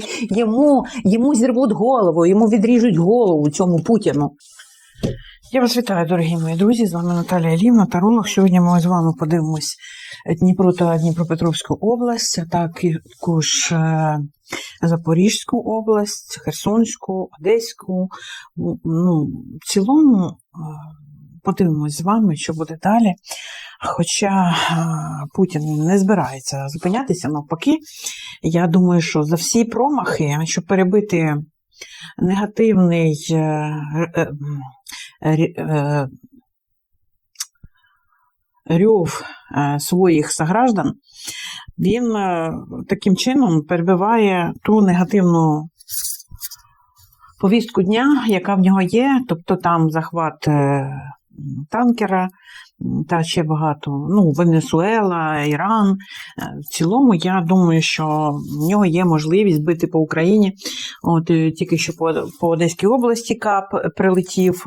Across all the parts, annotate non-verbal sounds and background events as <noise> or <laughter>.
всі йому, йому зірвуть голову, йому відріжуть голову цьому Путіну. Я вас вітаю, дорогі мої друзі. З вами Наталія Лівна, таролог. Сьогодні ми з вами подивимось Дніпро та Дніпропетровську область, а також е, Запорізьку область, Херсонську, Одеську. Ну, в цілому е, подивимось з вами, що буде далі. Хоча е, Путін не збирається зупинятися навпаки. Я думаю, що за всі промахи, щоб перебити негативний е, е, рьов своїх сограждан, він таким чином перебиває ту негативну повістку дня, яка в нього є, тобто там захват танкера та ще багато, ну, Венесуела, Іран. Е, В цілому, я думаю, що в нього є можливість бити по Україні. От е, тільки що по, по Одеській області КАП прилетів.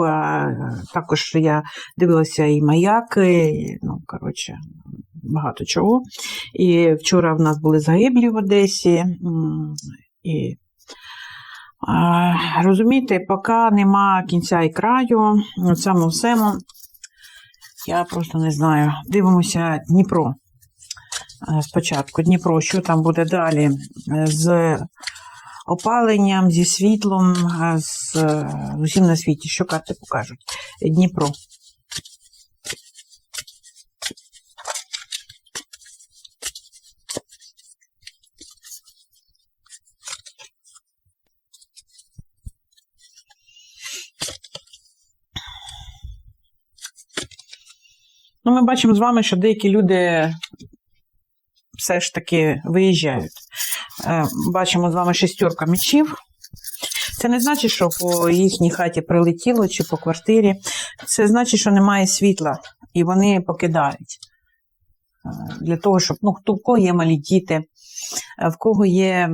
Також я дивилася і маяки, і, ну, коротше, багато чого. І вчора в нас були загиблі в Одесі. І розумієте, поки нема кінця і краю, цьому всему, я просто не знаю. Дивимося Дніпро. Е, Спочатку Дніпро, що там буде далі Е, з опаленням, зі світлом, е, з усім на світі. Що карти покажуть? Дніпро. Ну, ми бачимо з вами, що деякі люди все ж таки виїжджають. Е, Бачимо з вами шестерка мечів. Це не значить, що по їхній хаті прилетіло чи по квартирі. Це значить, що немає світла, і вони покидають. Е, Для того, щоб ну, хто кого є малі діти, в кого є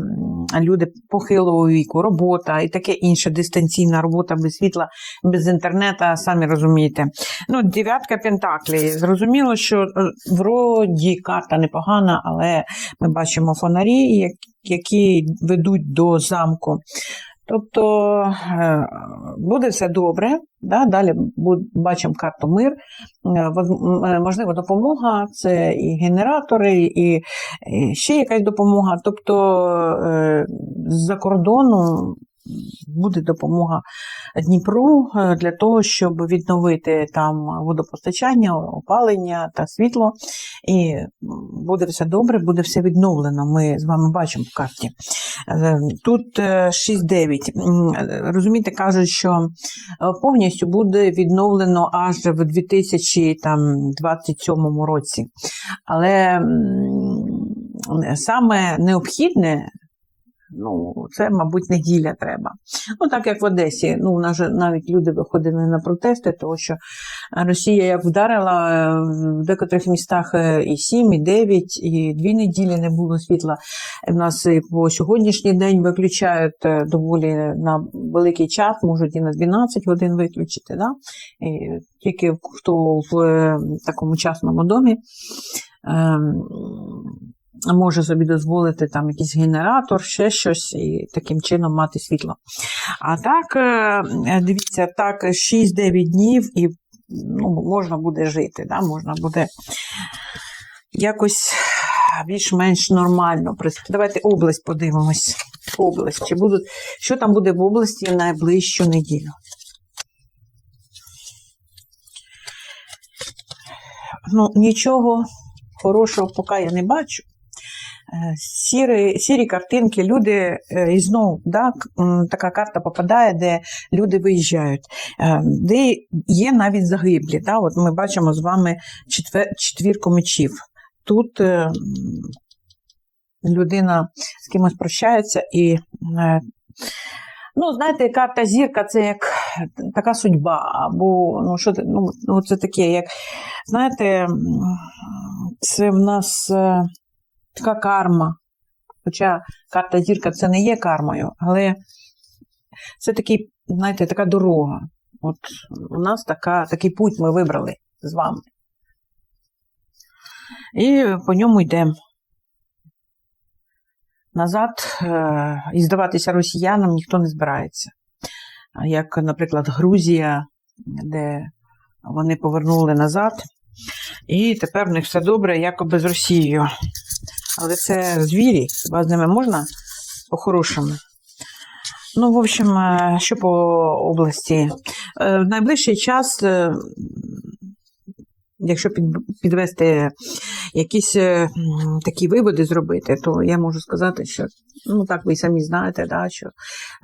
люди похилого віку, робота і таке інше, дистанційна робота без світла, без інтернету, самі розумієте. Ну, дев'ятка пентаклі. Зрозуміло, що е, вроді карта непогана, але ми бачимо фонарі, які ведуть до замку. Тобто е, буде все добре. Да? Далі бачимо карту мир. Е, е, Можливо, допомога це і генератори, і, ще якась допомога. Тобто з-за кордону буде допомога Дніпру е, для того, щоб відновити там водопостачання, опалення та світло. І буде все добре, буде все відновлено. Ми з вами бачимо в карті. Е, Тут е, 6-9. Е, Розумієте, кажуть, що повністю буде відновлено аж в 2027 році. Але саме необхідне. Ну, це, мабуть, неділя треба. Ну, так як в Одесі. Ну, у нас навіть люди виходили на протести, тому що Росія як вдарила е, в декотрих містах е, і 7, і 9, і дві неділі не було світла. У нас і по сьогоднішній день виключають е, доволі на великий час, можуть і на 12 годин виключити. Да? І тільки хто в такому частному домі. Може собі дозволити там якийсь генератор, ще щось, і таким чином мати світло. А так, е, дивіться, так, 6-9 днів і ну, можна буде жити, да? можна буде якось більш-менш нормально. Давайте область подивимось. Область. Чи будуть, що там буде в області в найближчу неділю? Ну, нічого хорошого поки я не бачу. Е, Сірі, сірі картинки, люди, е, і знову да, така карта попадає, де люди виїжджають, Е, де є навіть загиблі. Да? От ми бачимо з вами четвер, четвірку мечів. Тут людина з кимось прощається і. Ну, знаєте, карта зірка це як така судьба, або ну, що, ну, ну, це таке, як, знаєте, це в нас така карма. Хоча карта зірка це не є кармою, але це такий, знаєте, така дорога. От у нас така, такий путь ми вибрали з вами. І по ньому йдемо. назад е, і здаватися росіянам ніхто не збирається. Як, наприклад, Грузія, де вони повернули назад, і тепер в них все добре, якоби з Росією. Але це звірі, хіба з ними можна по-хорошому? Ну, в общем, е, що по області? Е, В найближчий час, е, якщо підвести якісь е, такі виводи зробити, то я можу сказати, що ну так ви й самі знаєте, да, що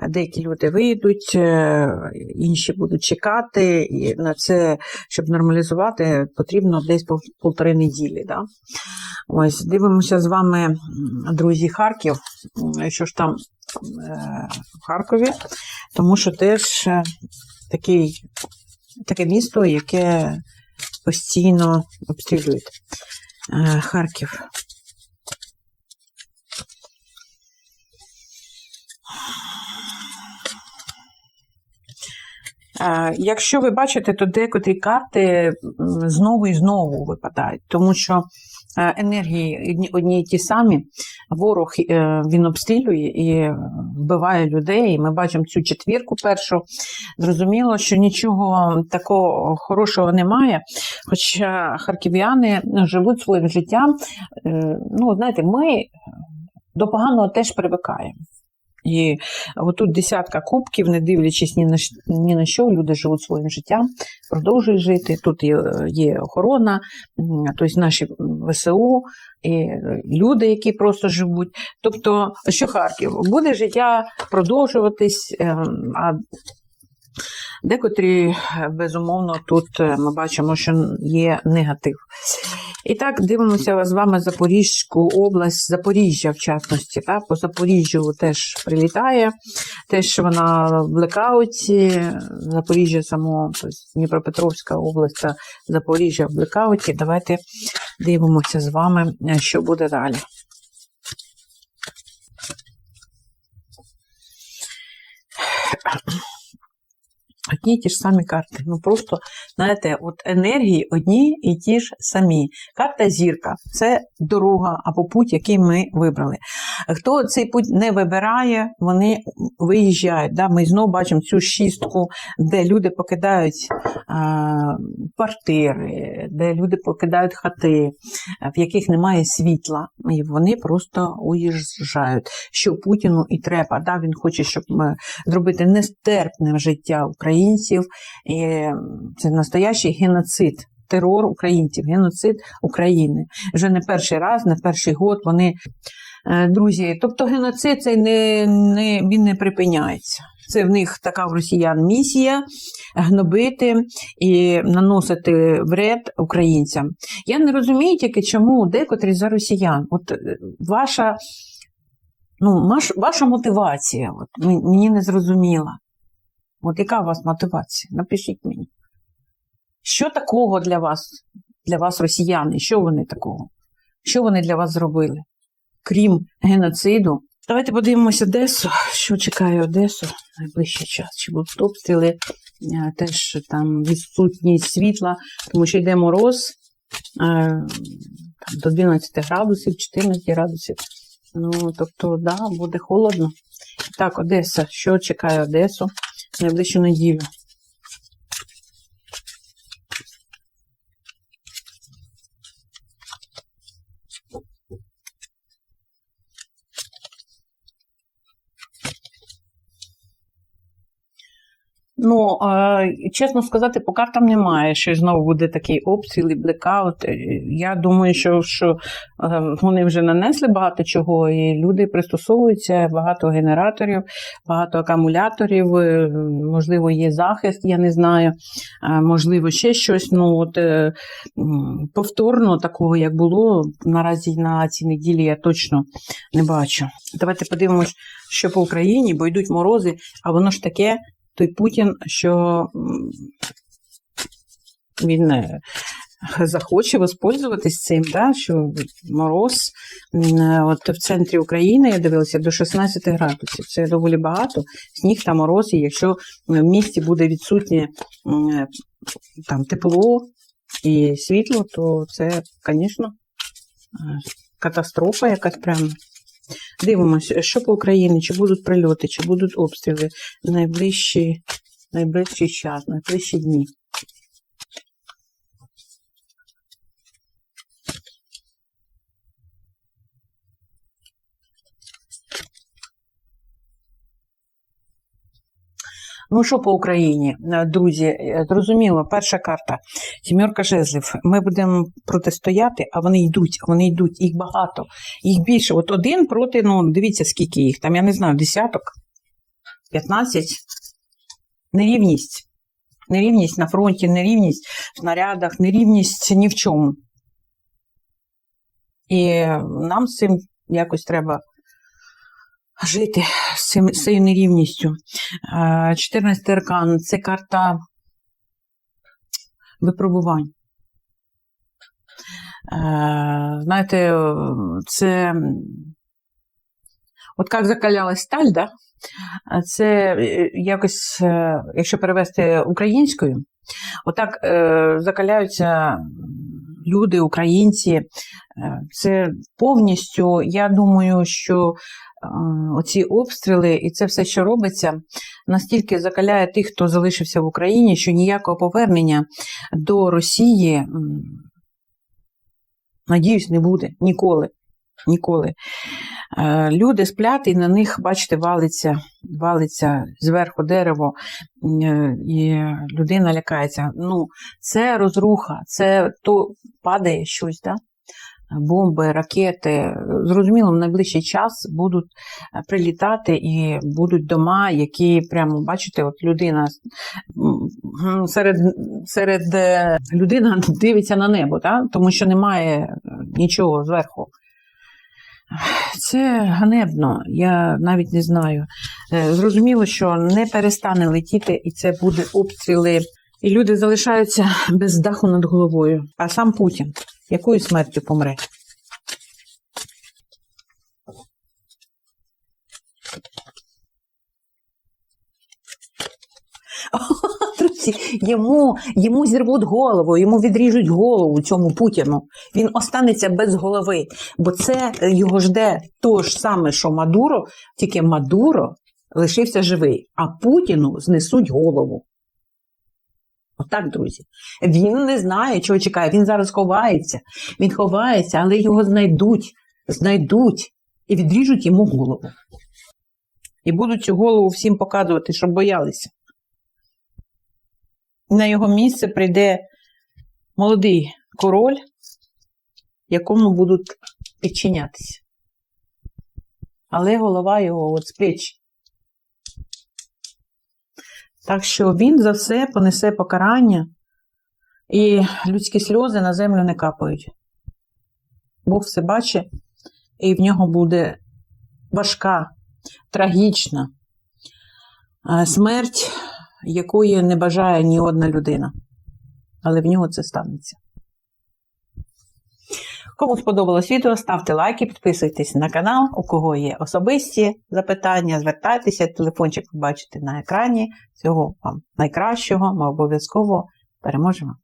деякі люди вийдуть, е, інші будуть чекати, і на це, щоб нормалізувати, потрібно десь полтори неділі. Да. Ось дивимося з вами, друзі, Харків, що ж там е, в Харкові, тому що теж такий, таке місто, яке постійно обстрілюють. Е, Харків. Е, Якщо ви бачите, то декотрі карти знову і знову випадають, тому що е, енергії одні, й ті самі. Ворог е, він обстрілює і вбиває людей. І Ми бачимо цю четвірку першу. Зрозуміло, що нічого такого хорошого немає. Хоча харків'яни живуть своїм життям. Е, Ну, знаєте, ми до поганого теж привикаємо. І отут десятка кубків, не дивлячись ні на, ні на що, люди живуть своїм життям, продовжують жити. Тут є, є охорона, тобто наші ВСУ, і люди, які просто живуть. Тобто, що Харків, буде життя продовжуватись, ем, а декотрі, е, безумовно, тут е, ми бачимо, що є негатив. І так, дивимося з вами Запорізьку область, Запоріжжя, в частності. Та? По Запоріжжю теж прилітає, теж вона в блекауті, Запоріжжя само, тобто Дніпропетровська область Запоріжжя в блекауті. Давайте дивимося з вами, е, що буде далі. Одні ті ж самі карти. Ну просто, знаєте, от енергії одні і ті ж самі. Карта зірка це дорога або путь, який ми вибрали. Хто цей путь не вибирає, вони виїжджають. Да? Ми знову бачимо цю шістку, де люди покидають квартири, де люди покидають хати, в яких немає світла, і вони просто уїжджають. Що Путіну і треба. Да? Він хоче, щоб зробити нестерпне життя українців. І це настоящий геноцид. Терор українців, геноцид України. Вже не перший раз, не перший год вони, е, друзі. Тобто геноцид цей не, не, він не припиняється. Це в них така в росіян місія гнобити і наносити вред українцям. Я не розумію тільки, чому декотрі за росіян. От е, ваша, ну, ваша мотивація, от, мені не зрозуміла. От яка у вас мотивація? Напишіть мені. Що такого для вас, для вас, росіяни? Що вони такого? Що вони для вас зробили? Крім геноциду? Давайте подивимося Одесу. Що чекає Одесу найближчий час? Чи будуть обстріли? Е, Теж там відсутність світла, тому що йде мороз е, там, до 12 градусів, 14 градусів. Ну, тобто, да, буде холодно. Так, Одеса. Що чекає Одесу найближчу неділю? Ну, чесно сказати, по картам немає, що знову буде такий обстріл і блекаут. Е, Я думаю, що, що е, вони вже нанесли багато чого, і люди пристосовуються, багато генераторів, багато акумуляторів, е, можливо, є захист, я не знаю, можливо, ще щось. Ну, от, повторно такого, як було, наразі на цій неділі я точно не бачу. Давайте подивимось, що по Україні, бо йдуть морози, а воно ж таке той Путін, що він е, захоче воспользуватись цим, да, що мороз от в центрі України я дивилася до 16 градусів. Це доволі багато. Сніг та мороз, і якщо в місті буде відсутнє там тепло і світло, то це, звісно, е, катастрофа якась прямо. Дивимося, що по Україні, чи будуть прильоти, чи будуть обстріли в найближчий, найближчий час, найближчі дні. Ну, що по Україні, Е, друзі, е, зрозуміло, перша карта сімерка жезлів. Ми будемо протистояти, а вони йдуть, вони йдуть, їх багато, їх більше. От один проти, ну, дивіться, скільки їх, там, я не знаю, десяток, 15. Нерівність. Нерівність на фронті, нерівність в снарядах, нерівність ні в чому. І нам з цим якось треба жити з цією нерівністю. Е, 14 аркан це карта випробувань. Е, Знаєте, це от як закалялась сталь, да? Це е, якось, е, якщо перевести українською, отак закаляються люди, українці. Е, Це повністю, я думаю, що е, оці обстріли і це все, що робиться, настільки закаляє тих, хто залишився в Україні, що ніякого повернення до Росії, надіюсь, не буде ніколи. Ніколи. Е, Люди сплять і на них, бачите, валиться, валиться зверху дерево, е, і людина лякається. Ну, це розруха, це то падає щось, да? бомби, ракети. Зрозуміло, в найближчий час будуть е, прилітати і будуть дома, які прямо, бачите, от людина серед, серед е, людина дивиться на небо, да? тому що немає нічого зверху. Це ганебно, я навіть не знаю. Е, Зрозуміло, що не перестане летіти, і це буде обстріли. І люди залишаються без даху над головою. А сам Путін якою смертю помре? <laughs> Йому, йому зірвуть голову, йому відріжуть голову цьому Путіну. Він останеться без голови, бо це його жде то ж саме, що Мадуро, тільки Мадуро лишився живий, а Путіну знесуть голову. Отак, друзі. Він не знає, чого чекає. Він зараз ховається. Він ховається, але його знайдуть, знайдуть і відріжуть йому голову. І будуть цю голову всім показувати, щоб боялися. На його місце прийде молодий король, якому будуть підчинятися. Але голова його от з плеч. Так що він за все понесе покарання, і людські сльози на землю не капають. Бог все бачить, і в нього буде важка, трагічна е, смерть, якої не бажає ні одна людина. Але в нього це станеться. Кому сподобалось відео, ставте лайки, підписуйтесь на канал. У кого є особисті запитання, звертайтеся, телефончик ви на екрані. Всього вам найкращого, ми обов'язково переможемо.